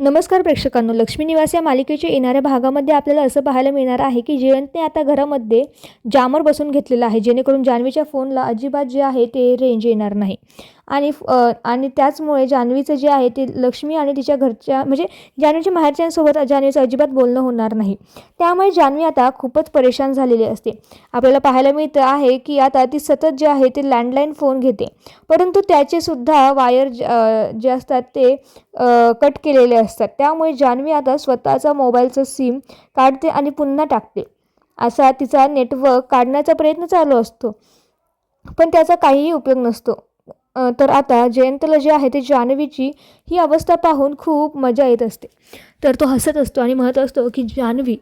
नमस्कार प्रेक्षकांनो लक्ष्मी निवास या मालिकेच्या येणाऱ्या भागामध्ये आपल्याला असं पाहायला मिळणार आहे की जयंतने आता घरामध्ये जामर बसून घेतलेला आहे. जेणेकरून जान्हवीच्या फोनला अजिबात जे आहे ते रेंज येणार नाही. आणि फ- आणि त्याचमुळे जान्हवीचं जे आहे ते लक्ष्मी आणि तिच्या घरच्या म्हणजे जान्हवीच्या माहेरच्यांसोबत जान्हवीचं अजिबात बोलणं होणार नाही. त्यामुळे जान्हवी आता खूपच परेशान झालेली असते. आपल्याला पाहायला मिळतं आहे की आता ती सतत जे आहे ते लँडलाईन फोन घेते. परंतु त्याचे सुद्धा वायर ज- जे असतात ते कट केलेले असतात असतात. त्यामुळे जान्हवी आता स्वतःचा मोबाईलचं सिम काढते आणि पुन्हा टाकते. असा तिचा नेटवर्क काढण्याचा प्रयत्न चालू असतो. पण त्याचा काहीही उपयोग नसतो. तर आता जयंतला जे आहे ते जान्हवीची ही अवस्था पाहून खूप मजा येत असते. तर तो हसत असतो आणि म्हणत असतो की जान्हवी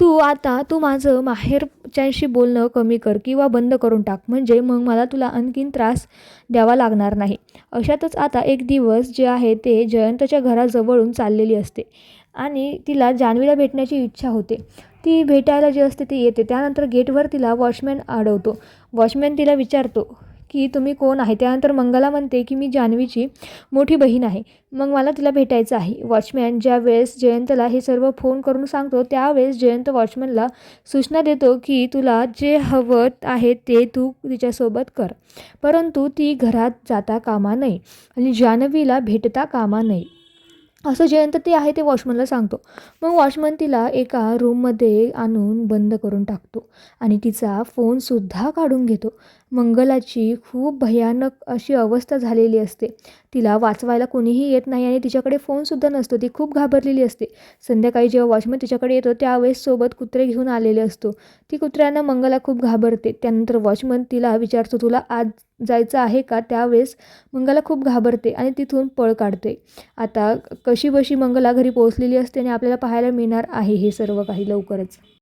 तू आता तू माझं माहेरच्यांशी बोलणं कमी कर किंवा बंद करून टाक. म्हणजे मग मला तुला आणखीन त्रास द्यावा लागणार नाही. अशातच आता एक दिवस जे आहे ते जयंतच्या घराजवळून चाललेली असते आणि तिला जान्हवीला भेटण्याची इच्छा होते. ती भेटायला जी असते ती येते. त्यानंतर गेटवर तिला वॉचमॅन अडवतो वॉचमॅन तिला विचारतो की तुम्ही कोण आहे? त्यानंतर मंगला म्हणते की मी जान्हवीची मोठी बहीण आहे. मग मला तिला भेटायचं आहे. वॉचमॅन ज्या वेळेस जयंतला हे सर्व फोन करून सांगतो त्यावेळेस जयंत वॉचमॅनला सूचना देतो की तुला जे हवं आहे ते तू तिच्यासोबत कर. परंतु ती घरात जाता कामा नये आणि जान्हवीला भेटता कामा नये. असं जयंत ते आहे ते वॉचमनला सांगतो. मग वॉचमन तिला एका रूममध्ये आणून बंद करून टाकतो आणि तिचा फोनसुद्धा काढून घेतो. मंगलाची खूप भयानक अशी अवस्था झालेली असते. तिला वाचवायला कोणीही येत नाही आणि तिच्याकडे फोनसुद्धा नसतो. ती खूप घाबरलेली असते. संध्याकाळी जेव्हा वॉचमन तिच्याकडे येतो त्यावेळेस सोबत कुत्रे घेऊन आलेले असतो. ती कुत्र्यांना मंगला खूप घाबरते. त्यानंतर वॉचमन तिला विचारतो तुला आज जायचं आहे का? त्यावेळेस मंगला खूप घाबरते आणि तिथून पळ काढते. आता कशी बशी मंगला घरी पोहोचलेली असते आणि आपल्याला पाहायला मिळणार आहे हे सर्व काही लवकरच.